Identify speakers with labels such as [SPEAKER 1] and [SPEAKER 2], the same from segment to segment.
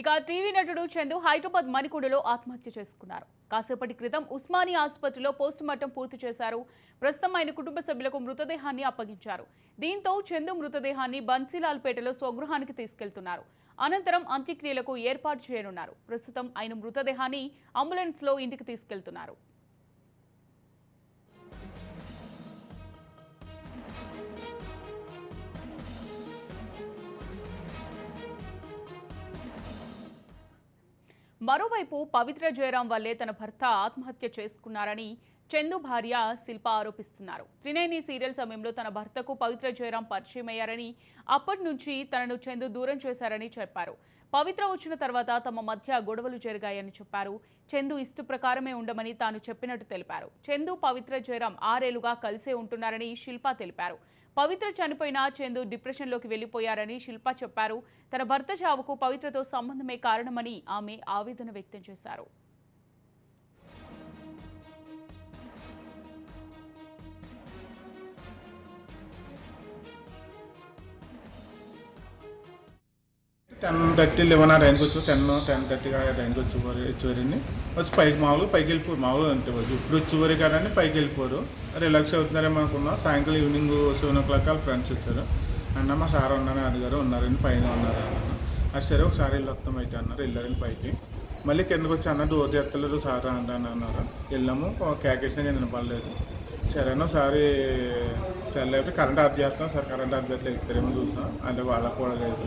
[SPEAKER 1] ఇక టీవీ నటుడు చందు హైదరాబాద్ మణికూడలో ఆత్మహత్య చేసుకున్నారు. కాసేపటి క్రితం ఉస్మానియా ఆసుపత్రిలో పోస్టుమార్టం పూర్తి చేశారు. ప్రస్తుతం ఆయన కుటుంబ సభ్యులకు మృతదేహాన్ని అప్పగించారు. దీంతో చందు మృతదేహాన్ని బన్సీలాల్పేటలో స్వగృహానికి తీసుకెళ్తున్నారు. అనంతరం అంత్యక్రియలకు ఏర్పాటు చేయనున్నారు. ప్రస్తుతం ఆయన మృతదేహాన్ని అంబులెన్స్లో ఇంటికి తీసుకెళ్తున్నారు. మరోవైపు పవిత్ర జయరాం వల్లే తన భర్త ఆత్మహత్య చేసుకున్నారని చందు భార్య శిల్ప ఆరోపిస్తున్నారు. త్రినేని సీరియల్ సమయంలో తన భర్తకు పవిత్ర జయరాం పరిచయం అయ్యారని అప్పటి నుంచి తనను చందు దూరం చేశారని చెప్పారు. పవిత్ర వచ్చిన తర్వాత తమ మధ్య గొడవలు జరిగాయని చెప్పారు. చందు ఇష్ట ప్రకారమే ఉండమని తాను చెప్పినట్టు తెలిపారు. చందు పవిత్ర జయరాం ఆరేళ్ళుగా కలిసే ఉంటున్నారని శిల్ప తెలిపారు. పవిత్ర చనిపోయిన చందు డిప్రెషన్లోకి వెళ్ళిపోయారని శిల్ప చెప్పారు. తన భర్త చావుకు పవిత్రతో సంబంధమే కారణమని ఆమె ఆవేదన వ్యక్తం చేశారు.
[SPEAKER 2] టెన్ థర్టీ లెవెన్ ఆ టైంకి వచ్చి టెన్ టెన్ థర్టీ ఆ టైంకి వచ్చి వచ్చేవారండి వచ్చి పైకి మామూలుగా పైకి వెళ్ళిపోరు మామూలు అంటే ఇప్పుడు వచ్చేవారు కానీ పైకి వెళ్ళిపోరు. రిలాక్స్ అవుతున్నారేమో అనుకున్నాం సాయంకాలం ఈవినింగ్ సెవెన్ ఓ క్లాక్ వాళ్ళ ఫ్రెండ్స్ వచ్చారు. అన్న మా సార్ ఉన్నారని అడిగారు ఉన్నారని పైన ఉన్నారు అది సరే ఒకసారి వెళ్ళి వస్తాం అయితే అన్నారు వెళ్ళారని పైకి. మళ్ళీ కిందకి వచ్చి అన్న డోర్ తెత్తలేదు సార్ అంటాను అన్నారు. వెళ్ళాము క్యాకేషన్ నేను వినపడలేదు. సరేనా ఒకసారి సరే లేకపోతే కరెంట్ ఆఫ్ చేస్తాం సార్ కరెంట్ ఆఫ్ చేయట్లేదు ఎక్కుతారేమో చూసాం అంటే వాళ్ళకు కూడా లేదు.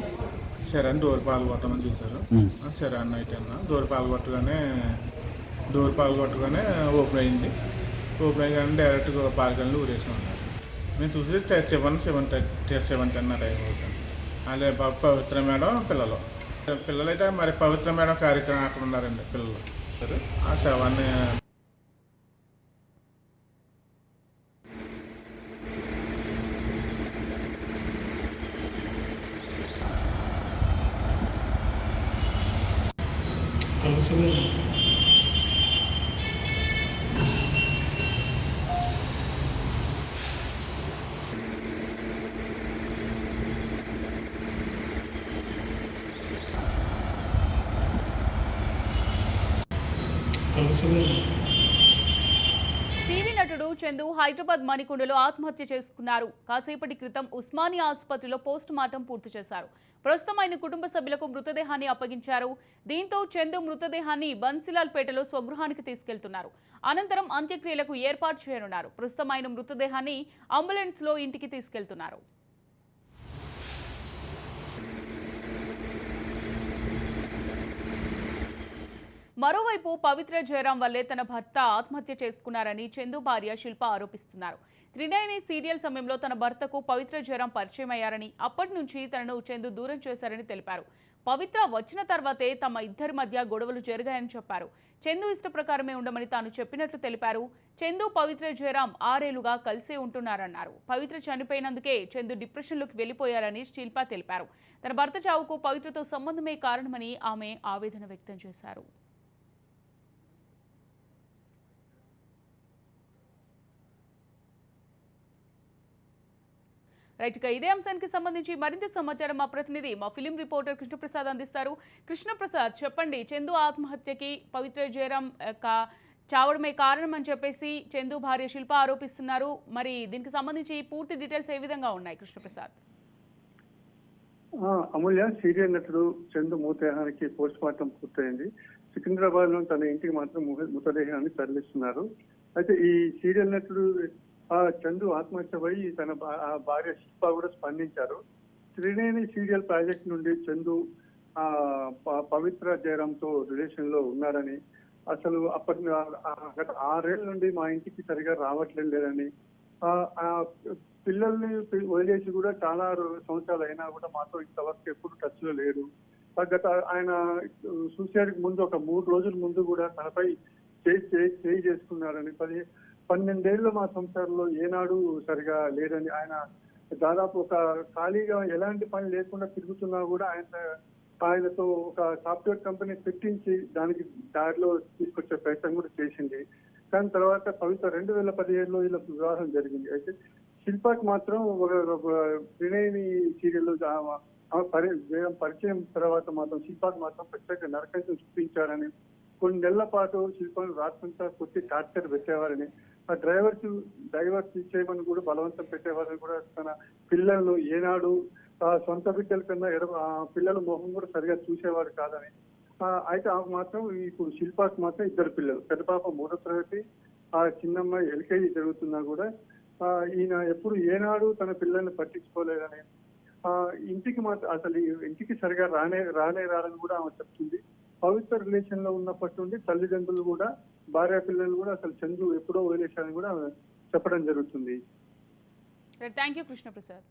[SPEAKER 2] సరే అని డోర్ పాలు కొట్టమని చూశారు సరే అన్న అయితే అన్న. డోర్ పాలు కొట్టగానే డోర్ పాలు కొట్టగానే ఓపెన్ అయింది. ఓపెన్ అయ్యగానే డైరెక్ట్గా పాలకల్ని ఊరేసి ఉన్నారు మేము చూసి test seven seven test seven ten ఆ టైం అవుతుంది అదే పవిత్ర మేడం పిల్లలు. పిల్లలైతే మరి పవిత్ర మేడం కార్యక్రమం అక్కడ ఉన్నారండి పిల్లలు. సరే, ఆ 모습이 모습이 아, 그
[SPEAKER 1] టీవీ నటుడు చందు హైదరాబాద్ మణికొండలో ఆత్మహత్య చేసుకున్నారు. కాసేపటి క్రితం ఉస్మానియా ఆసుపత్రిలో పోస్ట్ మార్టం పూర్తి చేశారు. ప్రస్తుతం ఆయన కుటుంబ సభ్యులకు మృతదేహాన్ని అప్పగించారు. దీంతో చందు మృతదేహాన్ని బన్సిలాల్పేటలో స్వగృహానికి తీసుకెళ్తున్నారు. అనంతరం అంత్యక్రియలకు ఏర్పాటు చేయనున్నారు. ప్రస్తుతం ఆయన మృతదేహాన్ని అంబులెన్స్లో ఇంటికి తీసుకెళ్తున్నారు. మరోవైపు పవిత్ర జయరాం వల్లే తన భర్త ఆత్మహత్య చేసుకున్నారని చందు భార్య శిల్ప ఆరోపిస్తున్నారు. త్రినయని సీరియల్ సమయంలో తన భర్తకు పవిత్ర జయరాం పరిచయం అయ్యారని అప్పటి నుంచి తనను చందు దూరం చేశారని తెలిపారు. పవిత్ర వచ్చిన తర్వాతే తమ ఇద్దరి మధ్య గొడవలు జరిగాయని చెప్పారు. చందు ఇష్ట ప్రకారమే ఉండమని తాను చెప్పినట్లు తెలిపారు. చందు పవిత్ర జయరాం ఆరేళ్ళుగా కలిసే ఉంటున్నారన్నారు. పవిత్ర చనిపోయినందుకే చందు డిప్రెషన్లోకి వెళ్ళిపోయారని శిల్ప తెలిపారు. తన భర్త చావుకు పవిత్రతో సంబంధమే కారణమని ఆమె ఆవేదన వ్యక్తం చేశారు. రైట్ ఇక ఇదే అంశానికి సంబంధించి మరింత సమాచారం మా ప్రతినిధి మా ఫిలిం రిపోర్టర్ కృష్ణప్రసాద్ అందిస్తారు. కృష్ణప్రసాద్ చెప్పండి చందు ఆత్మహత్యకి పవిత్ర జయరాం యొక్క చావడమే కారణం అని చెప్పేసి చందు భార్య శిల్ప ఆరోపిస్తున్నారు. మరి దీనికి సంబంధించి పూర్తి డీటెయిల్స్ ఏ విధంగా ఉన్నాయి కృష్ణప్రసాద్?
[SPEAKER 3] అమూల్య సీరియల్ నటుడు చందు మృతదేహానికి పోస్ట్ మార్టం పూర్తయింది. సికింద్రాబాద్లో తన ఇంటికి మాత్రం మృతదేహాన్ని తరలిస్తున్నారు. అయితే ఈ సీరియల్ నటుడు చందు ఆత్మహత్యపై తన భా- ఆ భార్య శిల్ప కూడా స్పందించారు. త్రినేని సీరియల్ ప్రాజెక్ట్ నుండి చందు ప- పవిత్ర జయరాంతో రిలేషన్లో ఉన్నారని అసలు అప్పటి గత ఆరేళ్ళ నుండి మా ఇంటికి సరిగా రావట్లేదు లేదని పిల్లల్ని వదిలేసి కూడా చాలా సంవత్సరాలు అయినా కూడా మాతో ఇంతవరకు ఎప్పుడు టచ్లో లేరు గత ఆయన సూసైడ్ ముందు ఒక మూడు రోజుల ముందు కూడా తనపై చేయి చేయి- చేయి చేసుకున్నారని పది పన్నెండేళ్ళు మా సంసారంలో ఏనాడు సరిగా లేదని ఆయన దాదాపు ఒక ఖాళీగా ఎలాంటి పని లేకుండా తిరుగుతున్నా కూడా ఆయన ఆయనతో ఒక సాఫ్ట్వేర్ కంపెనీ పెట్టించి దానికి దారిలో తీసుకొచ్చే ప్రయత్నం కూడా చేసింది. దాని తర్వాత పవిత్ర రెండు వేల పదిహేడులో ఇలా వివాహం జరిగింది. అయితే శిల్పాకి మాత్రం ఒక వినయని సీరియల్ పరి పరిచయం తర్వాత మాత్రం శిల్పాకి మాత్రం ప్రత్యేక నరకంచం చూపించారని కొన్ని నెలల పాటు శిల్పాను రాత్రంతా కొట్టి టార్చర్ పెట్టేవారని ఆ డ్రైవర్ డ్రైవర్ చేయమని కూడా బలవంతం పెట్టేవాళ్ళని కూడా తన పిల్లలను ఏనాడు ఆ సొంత బిడ్డల కన్నా ఎడ ఆ పిల్లల మొహం కూడా సరిగా చూసేవాడు కాదని. అయితే ఆమె మాత్రం ఇప్పుడు శిల్పాకు మాత్రం ఇద్దరు పిల్లలు పెద్ద పాప మూడో తరగతి ఆ చిన్నమ్మాయి ఎల్కేజీ జరుగుతున్నా కూడా ఆ, ఈయన ఎప్పుడు ఏనాడు తన పిల్లల్ని పట్టించుకోలేదని. ఆ ఇంటికి మాత్రం అసలు ఇంటికి సరిగా రానే రానే రాదని కూడా ఆమె చెప్తుంది. పవిత్ర రిలేషన్లో ఉన్నప్పటి నుండి తల్లిదండ్రులు కూడా భార్య పిల్లలు కూడా అసలు చందు ఎప్పుడో వదిలేశారని కూడా చెప్పడం జరుగుతుంది.
[SPEAKER 1] Thank you Krishnaprasad